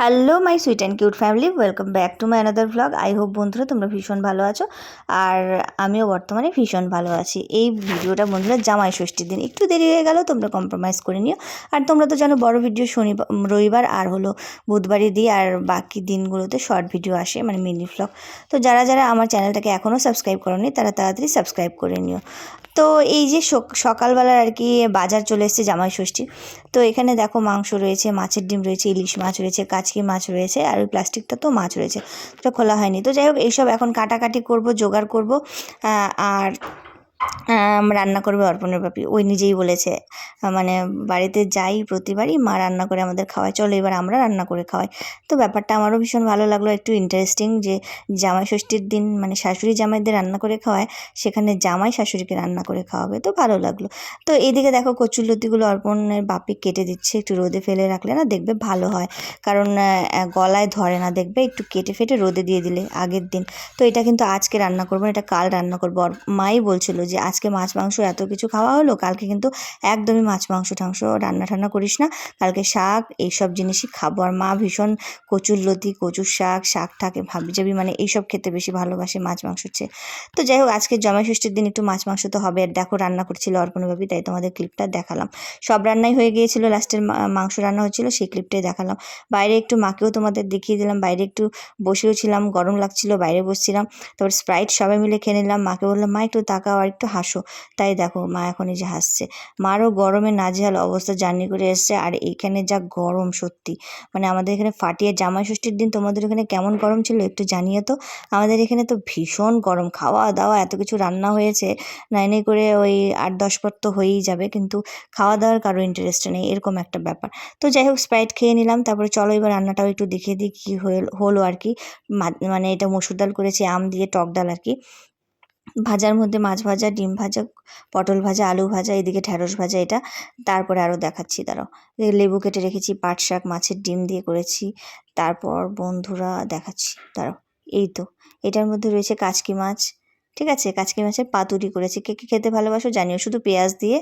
Hello my sweet and cute family welcome back to my another vlog I hope বন্ধুরা তোমরা ভীষণ ভালো আছো। আর আমিও বর্তমানে ভীষণ ভালো আছি। এই ভিডিওটা বন্ধুরা জামাই ষষ্ঠীর দিন। একটু দেরি হয়ে গেল, তোমরা কম্প্রোমাইজ করে নিও। আর তোমরা তো জানো, বড় ভিডিও শনিবার, রবিবার আর হলো বুধবারই দিই। আর বাকি দিনগুলোতে শর্ট ভিডিও আসে মানে মিনি ভ্লগ তো যারা যারা আমার চ্যানেলটাকে এখনও সাবস্ক্রাইব করোনি, তারা তাড়াতাড়ি সাবস্ক্রাইব করে নিও। তো এই যে সকালবেলার আর কি বাজার চলে এসেছে জামাই ষষ্ঠী। তো এখানে দেখো মাংস রয়েছে, মাছের ডিম রয়েছে, ইলিশ মাছ রয়েছে কাচকি মাছ রয়েছে আর ওই প্লাস্টিকটা তো মাছ রয়েছে। খোলা হয়নি। তো যাই হোক, এইসব এখন কাটাকাটি করব, জোগাড় করব আর রান্না করবে অর্পণের বাপি। ওই নিজেই বলেছে মানে বাড়িতে যাই প্রতিবারই, মা রান্না করে আমাদের খাওয়ায়, চলো এবার আমরা রান্না করে খাওয়াই। তো ব্যাপারটা আমারও ভীষণ ভালো লাগল, একটু ইন্টারেস্টিং যে জামাই ষষ্ঠীর দিন মানে শাশুড়ি জামাইদের রান্না করে খাওয়ায়, সেখানে জামাই শাশুড়িকে রান্না করে খাওয়াবে, তো ভালো লাগল। তো এদিকে দেখো কচুরলতিগুলো অর্পণের বাপি কেটে দিচ্ছে, একটু রোদে ফেলে রাখলে না দেখবে ভালো হয়। কারণ গলায় ধরে না, দেখবে একটু কেটে ফেটে রোদে দিয়ে দিলে আগের দিন। তো এটা কিন্তু আজকে রান্না করব এটা কাল রান্না করব। মাই বলছিল যে আজকে মাছ, মাংস এত কিছু খাওয়া হলো, কালকে কিন্তু একদমই মাছ, মাংস টাংস রান্না টান্না করিস না। কালকে শাক, এইসব জিনিসই খাব। আর মা ভীষণ কচুর লতি, কচুর শাক শাক ঠাকে ভাবি যাবি মানে এইসব খেতে বেশি ভালোবাসে মাছ, মাংসের চেয়ে। তো যাই হোক, আজকে জমাই ষষ্ঠীর দিন একটু মাছ, মাংস তো হবে। আর দেখো রান্না করছিল অর্পণভাবি তাই তোমাদের ক্লিপটা দেখালাম। সব রান্নাই হয়ে গিয়েছিল, লাস্টের মাংস রান্না হচ্ছিল, সেই ক্লিপটাই দেখালাম। বাইরে একটু মাকেও তোমাদের দেখিয়ে দিলাম। বাইরে একটু বসেও ছিলাম, গরম লাগছিল, বাইরে বসছিলাম। তারপর স্প্রাইট সবাই মিলে খেয়ে নিলাম। মাকে বললাম, মা, একটু তাকাও আর একটু হাসো। তাই দেখো, মা এখন এই যে হাসছে। মারও গরমে নাজেহাল অবস্থা জার্নি করে এসছে, আর এইখানে যা গরম সত্যি। মানে আমাদের এখানে ফাটিয়ে জামাই ষষ্ঠীর দিন তোমাদের এখানে কেমন গরম ছিল একটু জানিয়ে তো? আমাদের এখানে তো ভীষণ গরম খাওয়া দাওয়া এত কিছু রান্না হয়েছে। নাই নাই করে ওই আট দশ পর তো হয়েই যাবে, কিন্তু খাওয়া দাওয়ার কারও ইন্টারেস্ট নেই, এরকম একটা ব্যাপার। তো যাই হোক স্প্রাইট খেয়ে নিলাম, তারপরে চলো এবার রান্নাটাও একটু দেখিয়ে দিই কী হলো আর কি। মানে এটা মসুর ডাল করেছি, আম দিয়ে টক ডাল আর কি। ভাজার মধ্যে মাছ ভাজা, ডিম ভাজা, পটল ভাজা, আলু ভাজা, এদিকে ঢ্যাঁড়স ভাজা এটা। তারপরে আরও দেখাচ্ছি, দাঁড়াও। লেবু কেটে রেখেছি, পাট শাক, মাছের ডিম দিয়ে করেছি। তারপর বন্ধুরা দেখাচ্ছি, দাঁড়াও, এই তো। এটার মধ্যে রয়েছে কাচকি মাছ, ঠিক আছে? কাচকি মাছের পাতুরি করেছি। কে কে খেতে ভালোবাসো জানিও। শুধু পেঁয়াজ দিয়ে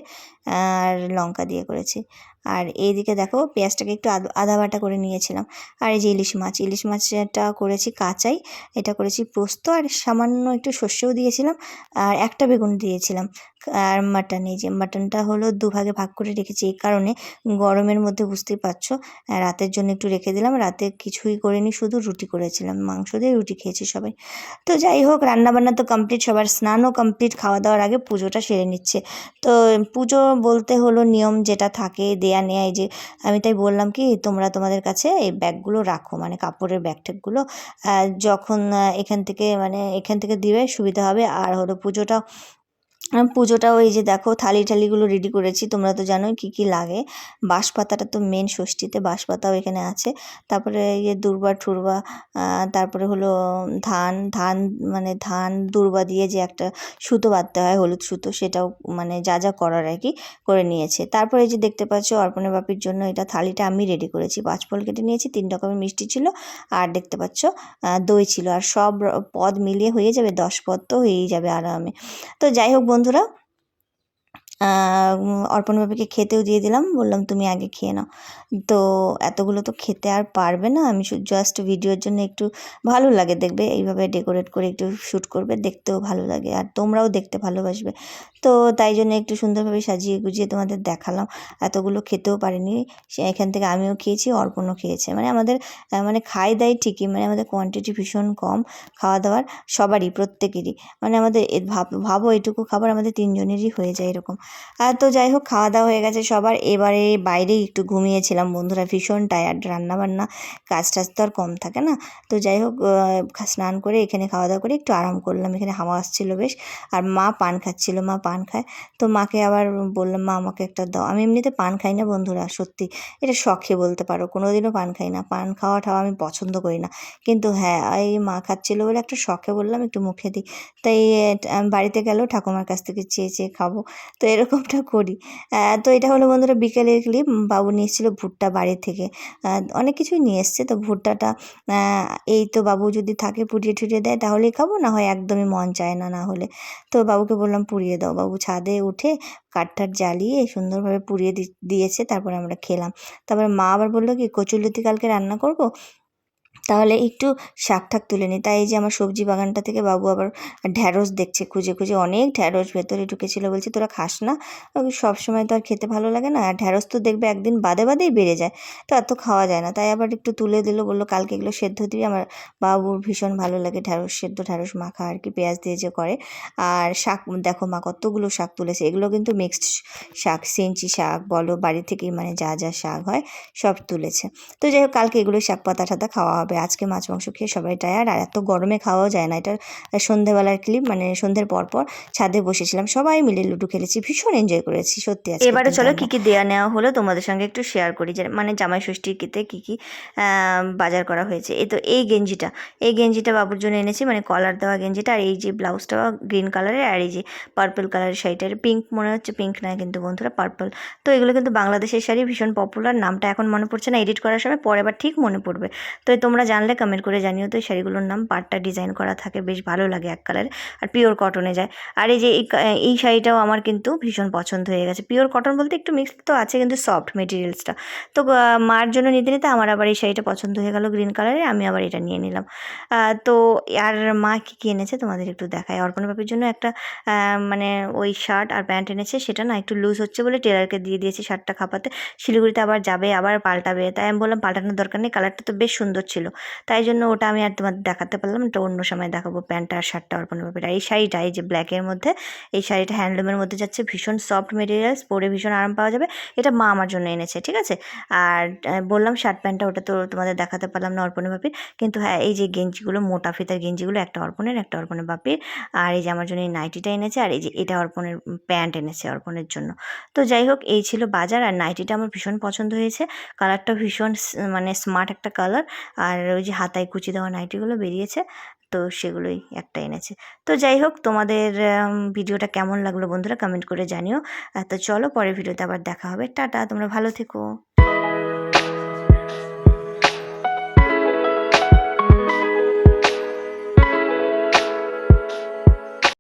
আর লঙ্কা দিয়ে করেছি। আর এইদিকে দেখো পেঁয়াজটাকে একটু আদ- বাটা করে নিয়েছিলাম। আর এই যে ইলিশ মাছ, ইলিশ মাছটা করেছি কাঁচাই, এটা করেছি পোস্ত আর সামান্য একটু সর্ষেও দিয়েছিলাম আর একটা বেগুন দিয়েছিলাম। আর মাটন, এই যে মাটনটা হলো দুভাগে ভাগ করে রেখেছি, এই কারণে গরমের মধ্যে বুঝতেই পারছ রাতের জন্য একটু রেখে দিলাম, রাতে কিছুই করিনি, শুধু রুটি করেছিলাম, মাংস দিয়ে রুটি খেয়েছি সবাই। তো যাই হোক, রান্নাবান্না তো কমপ্লিট সবার স্নানও কমপ্লিট খাওয়া দাওয়ার আগে পুজোটা সেরে নিচ্ছে। তো পুজো বলতে হলো নিয়ম যেটা থাকে, দেয়া নেয়া এই যে আমি তাই বললাম কি, তোমরা তোমাদের কাছে এই ব্যাগগুলো রাখো মানে কাপড়ের ব্যাগ ট্যাগগুলো। যখন এখান থেকে মানে এখান থেকে দিবে, সুবিধা হবে। আর হলো পুজোটা পুজোটাও এই যে দেখো, থালি ঠালিগুলো রেডি করেছি। তোমরা তো জানোই কী কী লাগে। বাঁশপাতাটা তো মেন ষষ্ঠীতে বাঁশপাতাও এখানে আছে। তারপরে ইয়ে দুর্বা ঠুরবা তারপরে হলো ধান ধান মানে ধান দুর্বা দিয়ে যে একটা সুতো বাঁধতে হয়, হলুদ সুতো, সেটাও মানে যা যা করার আর কি করে নিয়েছে। তারপরে এই যে দেখতে পাচ্ছ অর্পণের বাপির জন্য এটা থালিটা আমি রেডি করেছি। পাঁচ ফল কেটে নিয়েছি, তিন রকমের মিষ্টি ছিল আর দেখতে পাচ্ছ দই ছিল। আর সব পদ মিলিয়ে হয়ে যাবে, দশ পদ তো হয়েই যাবে আরামে। তো যাই হোক বন্ধুরা অর্পণ খেতেও দিয়ে দিলাম, বললাম তুমি আগে খেয়ে নাও। তো এতগুলো তো খেতে আর পারবে না, আমি জাস্ট ভিডিওর জন্য একটু ভালো লাগে দেখবে, এইভাবে ডেকোরেট করে একটু শ্যুট করবে, দেখতেও ভালো লাগে। আর তোমরাও দেখতে ভালোবাসবে। তো তাই জন্য একটু সুন্দরভাবে সাজিয়ে গুজিয়ে তোমাদের দেখালাম। এতগুলো খেতেও পারিনি। সে এখান থেকে আমিও খেয়েছি, অর্পণও খেয়েছে। মানে আমাদের মানে খাই দাই ঠিকই মানে আমাদের কোয়ান্টিটি ভীষণ কম খাওয়া দাওয়ার সবারই, প্রত্যেকেরই। মানে আমাদের ভাব, ভাবো এটুকু খাবার আমাদের তিনজনেরই হয়ে যায় এরকম। আর তো যাই হোক, খাওয়া দাওয়া হয়ে গেছে সবার। এবারে বাইরেই একটু ঘুমিয়েছিলাম। বন্ধুরা ভীষণ টায়ার্ড রান্না বান্না কাজ টাজ তো আর কম থাকে না। তো যাই হোক স্নান করে এখানে খাওয়া দাওয়া করে একটু আরাম করলাম। এখানে হাওয়া আসছিল বেশ। আর মা পান খাচ্ছিল। মা পান খায়। তো মাকে আবার বললাম, মা, আমাকে একটা দাও। আমি এমনিতে পান খাই না বন্ধুরা, সত্যি। এটা শখে বলতে পারো কোনো দিনও পান খাই না। পান খাওয়া ঠাওয়া আমি পছন্দ করি না। কিন্তু হ্যাঁ এই মা খাচ্ছিলো বলে একটা শখে বললাম, একটু মুখে দিই। তাই বাড়িতে গেলেও ঠাকুমার কাছ থেকে চেয়ে চেয়ে খাব। তো এরকমটা করি। তো এটা হলো বন্ধুরা বিকেলের ক্লিপ বাবু নিয়ে এসেছিল ভুট্টা বাড়ি থেকে। অনেক কিছুই নিয়ে এসছে। তো ভুট্টাটা এই তো বাবু যদি থাকে পুড়িয়ে টুড়িয়ে দেয়, তাহলেই খাব। না হয় একদমই মন চায় না না হলে। তো বাবুকে বললাম, পুড়িয়ে দাও। বাবু ছাদে উঠে কাঠ টাঠ জ্বালিয়ে সুন্দরভাবে পুড়িয়ে দিয়েছে, তারপরে আমরা খেলাম। তারপরে মা আবার বলল কি কচুরলতি কালকে রান্না করব? তাহলে একটু শাক ঠাক তুলে নিই তাই এই যে আমার সবজি বাগানটা থেকে বাবু আবার ঢ্যাঁড়স দেখছে, খুঁজে খুঁজে অনেক ঢ্যাঁড়স ভেতরে ঢুকেছিল। বলছি, তোরা খাস না? সব সময় তো আর খেতে ভালো লাগে না। আর ঢ্যাঁড়স তো দেখবে একদিন বাদে বাদেই বেড়ে যায়। তো এত খাওয়া যায় না। তাই আবার একটু তুলে দিল, বলল, কালকে এগুলো সেদ্ধ দিবি আমার বাবুর ভীষণ ভালো লাগে ঢ্যাঁড়স সেদ্ধ, ঢ্যাঁড়স মাখা আর কি, পেঁয়াজ দিয়ে যে করে। আর শাক, দেখো মা, কতগুলো শাক তুলেছে। এগুলো কিন্তু মিক্সড শাক, সেঞ্চি শাক বলো, বাড়ি থেকেই মানে যা যা শাক হয় সব তুলেছে। তো যাই হোক, কালকে এগুলো শাক পাতা টাতা খাওয়া হবে আজকে মাছ মাংস খেয়ে সবাই টায়ার্ড আর এত গরমে খাওয়াও যায় না। এটা সন্ধেবেলার ক্লিপ মানে সন্ধ্যের পর পর ছাদে বসেছিলাম সবাই মিলে লুডু খেলেছি ভীষণ এনজয় করেছি সত্যি এবারে চলো কী কী দেওয়া নেওয়া হলো তোমাদের সঙ্গে একটু শেয়ার করি যে মানে জামাই ষষ্ঠীতে কি কী কী বাজার করা হয়েছে। এই তো এই গেঞ্জিটা এই গেঞ্জিটা বাবুর জন্য এনেছি মানে কলার দেওয়া গেঞ্জিটা আর এই যে ব্লাউজটা গ্রিন কালারের আর এই যে পার্পল কালারের শাড়িটা পিঙ্ক মনে হচ্ছে পিঙ্ক না কিন্তু বন্ধুরা পার্পল তো এগুলো কিন্তু বাংলাদেশের শাড়ি ভীষণ পপুলার নামটা এখন মনে পড়ছে না এডিট করার সময় পরে আবার ঠিক মনে পড়বে। তো তোমরা জানলে কমেন্ট করে জানিও তো, এই শাড়িগুলোর নাম। পাটটা ডিজাইন করা থাকে, বেশ ভালো লাগে এক কালারে আর পিওর কটনে যায়। আর এই যে এই শাড়িটাও আমার কিন্তু ভীষণ পছন্দ হয়ে গেছে। পিওর কটন বলতে একটু মিক্সড তো আছে, কিন্তু সফট মেটেরিয়ালসটা তো মার জন্য নিতে নিতে আমার আবার এই শাড়িটা পছন্দ হয়ে গেল গ্রিন কালারে আমি আবার এটা নিয়ে নিলাম। তো, আর মা কী কী এনেছে তোমাদের একটু দেখায় অর্পণ বাপির জন্য একটা মানে ওই শার্ট আর প্যান্ট এনেছে, সেটা না একটু লুজ হচ্ছে বলে টেলারকে দিয়ে দিয়েছে শার্টটা খাপাতে। শিলিগুড়িতে আবার যাবে, আবার পাল্টাবে। তাই আমি বললাম পাল্টানোর দরকার নেই কালারটা তো বেশ সুন্দর ছিল। তাই জন্য ওটা আমি আর তোমাদের দেখাতে পারলাম তো অন্য সময় দেখাবো, প্যান্টটা আর শার্টটা অর্পণ বাপির এই শাড়িটা, এই যে ব্ল্যাকের মধ্যে, এই শাড়িটা হ্যান্ডলুমের মধ্যে যাচ্ছে, ভীষণ সফট মেটেরিয়ালস পরে ভীষণ আরাম পাওয়া যাবে। এটা মা আমার জন্য এনেছে, ঠিক আছে? আর বললাম শার্ট প্যান্টটা ওটা তো তোমাদের দেখাতে পারলাম না অর্পণের বাপির। কিন্তু হ্যাঁ এই যে গেঞ্জিগুলো, মোটা ফিতার গেঞ্জিগুলো, একটা অর্পণের একটা অর্পণের বাপির। আর এই যে আমার জন্য এই নাইটিটা এনেছে, আর এই যে এটা অর্পণের প্যান্ট এনেছে অর্পণের জন্য। তো যাই হোক, এই ছিল বাজার, আর নাইটিটা আমার ভীষণ পছন্দ হয়েছে। কালারটা ভীষণ মানে স্মার্ট একটা কালার আর ওই যে হাতায় কুচি দেওয়া নাইটিগুলো বেরিয়েছে, তো সেগুলোই একটা এনেছে। তো যাই হোক, তোমাদের ভিডিওটা কেমন লাগল বন্ধুরা কমেন্ট করে জানিও। তো চলো পরের ভিডিওতে আবার দেখা হবে। টাটা, তোমরা ভালো থেকো।